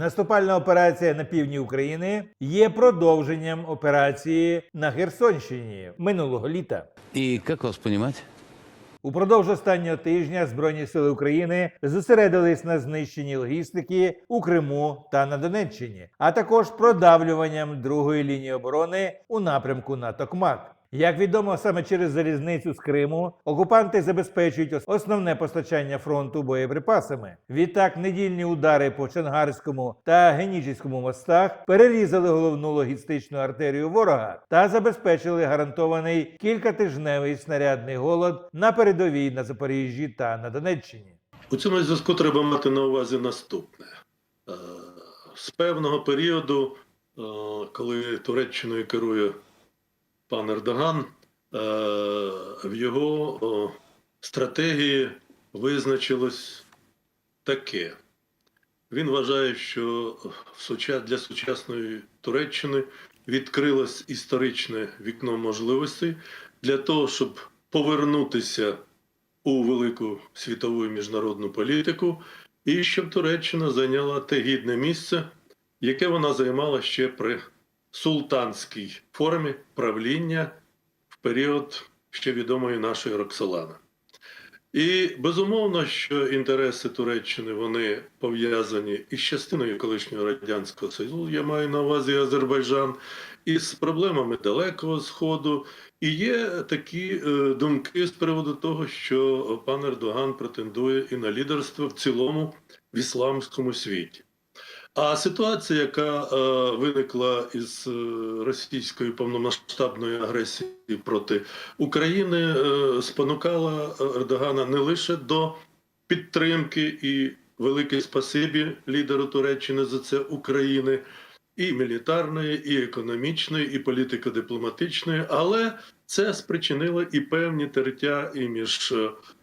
Наступальна операція на півдні України є продовженням операції на Херсонщині минулого літа. И как вас понимать? Упродовж останнього тижня Збройні сили України зосередились на знищенні логістики у Криму та на Донеччині, а також продавлюванням другої лінії оборони у напрямку на Токмак. Як відомо, саме через залізницю з Криму окупанти забезпечують основне постачання фронту боєприпасами. Відтак, недільні удари по Чангарському та Генічеському мостах перерізали головну логістичну артерію ворога та забезпечили гарантований кількатижневий снарядний голод на передовій на Запоріжжі та на Донеччині. У цьому зв'язку треба мати на увазі наступне. Е, З певного періоду, е, коли Туреччиною керує пан Ердоган, е, в його стратегії визначилось таке. Він вважає, що для сучасної Туреччини відкрилось історичне вікно можливостей для того, щоб повернутися у велику світову міжнародну політику, і щоб Туреччина зайняла те гідне місце, яке вона займала ще при султанській формі правління в період ще відомої нашої Роксолани. І безумовно, що інтереси Туреччини вони пов'язані із частиною колишнього радянського союзу. Я маю на увазі Азербайджан, із проблемами Далекого Сходу. І є такі е, думки з приводу того, що пан Ердоган претендує і на лідерство в цілому в ісламському світі. А ситуація, яка е, виникла із е, російської повномасштабної агресії проти України, е, спонукала Ердогана не лише до підтримки і велике спасибі лідеру Туреччини за це України, і мілітарної, і економічної, і політико-дипломатичної, але це спричинило і певні тертя і між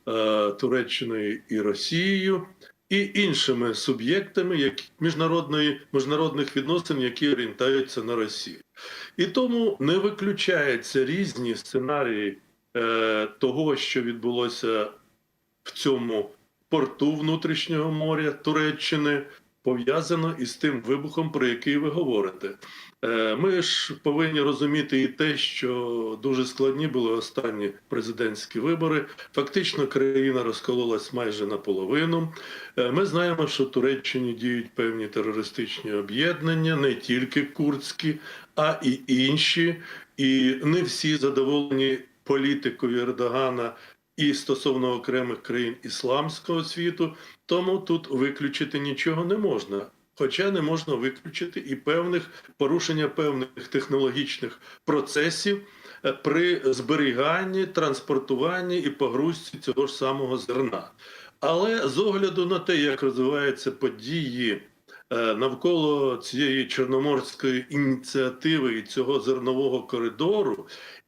е, Туреччиною і Росією і іншими суб'єктами як міжнародної міжнародних відносин, які орієнтуються на Росію. І тому не виключаються різні сценарії е, того, що відбулося в цьому порту внутрішнього моря Туреччини, пов'язано із тим вибухом, про який ви говорите. Е, Ми ж повинні розуміти і те, що дуже складні були останні президентські вибори. Фактично, країна розкололась майже наполовину. Е, Ми знаємо, що в Туреччині діють певні терористичні об'єднання, не тільки курдські, а і інші. І не всі задоволені політикою Ердогана і стосовно окремих країн ісламського світу. Тому тут виключити нічого не можна. Хоча не можна виключити і певних порушення певних технологічних процесів е, при зберіганні, транспортуванні і погрузці цього ж самого зерна. Але з огляду на те, як розвиваються події е, навколо цієї чорноморської ініціативи і цього зернового коридору,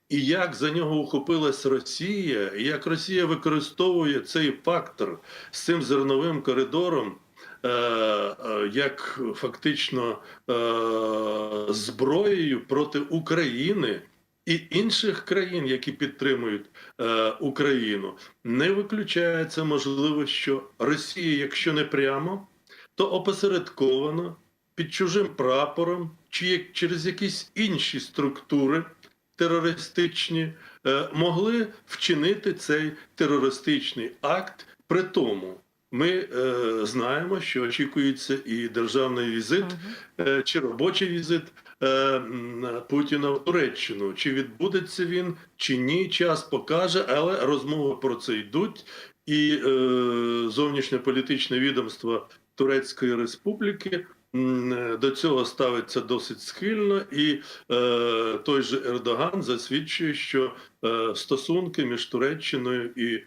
і як за нього ухопилась Росія, і як Росія використовує цей фактор з цим зерновим коридором. Е, е, Як фактично е, зброєю проти України і інших країн, які підтримують Україну, не виключається можливо, що Росія, якщо не прямо, то опосередковано під чужим прапором чи як через якісь інші структури терористичні могли вчинити цей терористичний акт. При тому ми е, знаємо, що очікується і державний візит е, чи робочий візит е, Путіна в Туреччину. Чи відбудеться він, чи ні, час покаже, але розмови про це йдуть. І е, зовнішньополітичне відомство Турецької Республіки е, до цього ставиться досить схильно, і е, той же Ердоган засвідчує, що е, стосунки між Туреччиною і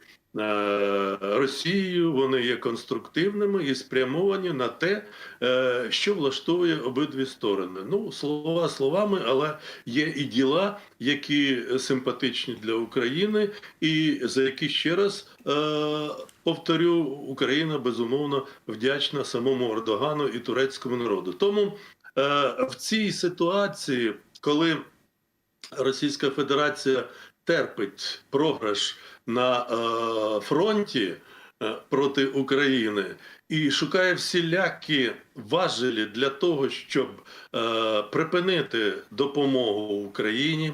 Росією вони є конструктивними і спрямовані на те, е, що влаштовує обидві сторони. Ну, слова словами, але є і діла, які симпатичні для України, і за які ще раз е, повторю, Україна безумовно вдячна самому Ердогану і турецькому народу. Тому е, в цій ситуації, коли Російська Федерація терпить програш на е, фронті, е, проти України і шукає всілякі важелі для того, щоб е, припинити допомогу Україні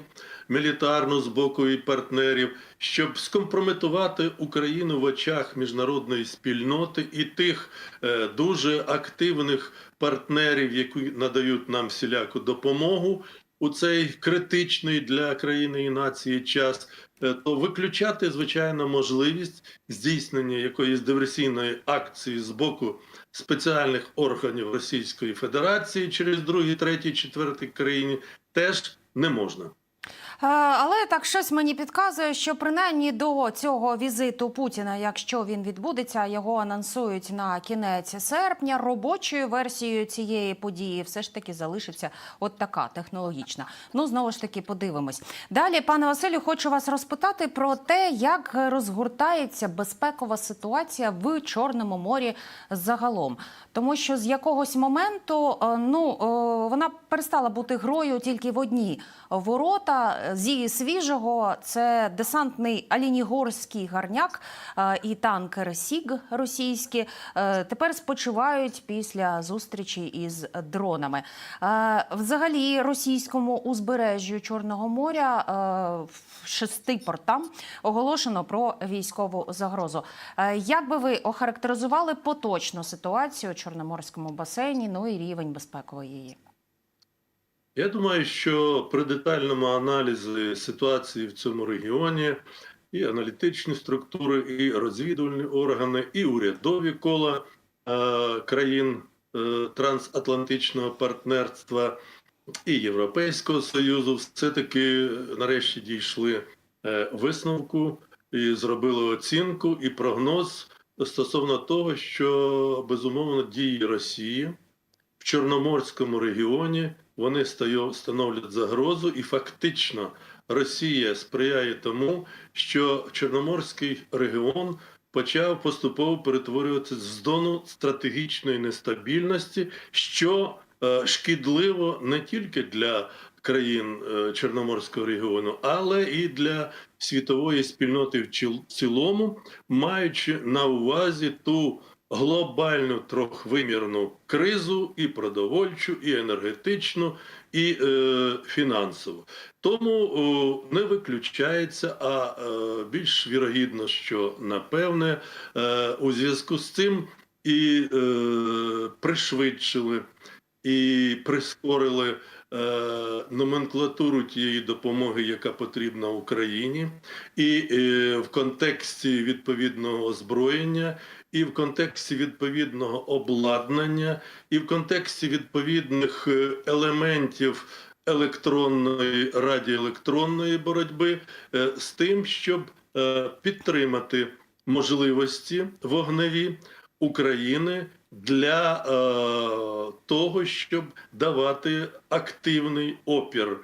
мілітарну з боку і партнерів, щоб скомпрометувати Україну в очах міжнародної спільноти і тих е, дуже активних партнерів, які надають нам всіляку допомогу у цей критичний для країни і нації час, е, то виключати звичайно можливість здійснення якоїсь диверсійної акції з боку спеціальних органів Російської Федерації через другі, треті, четверті країни теж не можна. Е, Але так щось мені підказує, що принаймні до цього візиту Путіна, якщо він відбудеться, його анонсують на кінець серпня. Робочою версією цієї події все ж таки залишиться от така технологічна. Ну знову ж таки подивимось. Далі, пане Василю, хочу вас розпитати про те, як розгортається безпекова ситуація в Чорному морі загалом, тому що з якогось моменту е, ну е, вона перестала бути грою тільки в одні ворота. Зі свіжого це десантний Алінігорський гарняк е, і танкер Сіг російські е, тепер спочивають після зустрічі із дронами. Е, Взагалі, російському узбережжю Чорного моря е, шести портам оголошено про військову загрозу. Е, Як би ви охарактеризували поточну ситуацію у Чорноморському басейні, ну і рівень безпекової її? Я думаю, що при детальному аналізі ситуації в цьому регіоні і аналітичні структури, і розвідувальні органи, і урядові кола е, країн е, трансатлантичного партнерства і Європейського Союзу все-таки нарешті дійшли е, висновку і зробили оцінку і прогноз стосовно того, що безумовно дії Росії в Чорноморському регіоні вони становлять загрозу, і фактично Росія сприяє тому, що Чорноморський регіон почав поступово перетворюватися з зону стратегічної нестабільності, що е, шкідливо не тільки для країн е, Чорноморського регіону, але і для світової спільноти в цілому, маючи на увазі ту глобальну трьохвимірну кризу і продовольчу, і енергетичну, і е, фінансову. Тому о, не виключається, а е, більш вірогідно, що напевне е, у зв'язку з цим і е, пришвидшили і прискорили е, номенклатуру тієї допомоги, яка потрібна Україні, і е, в контексті відповідного озброєння, і в контексті відповідного обладнання, і в контексті відповідних е, елементів електронної радіоелектронної боротьби е, з тим, щоб е, підтримати можливості вогневі України для того, щоб давати активний опір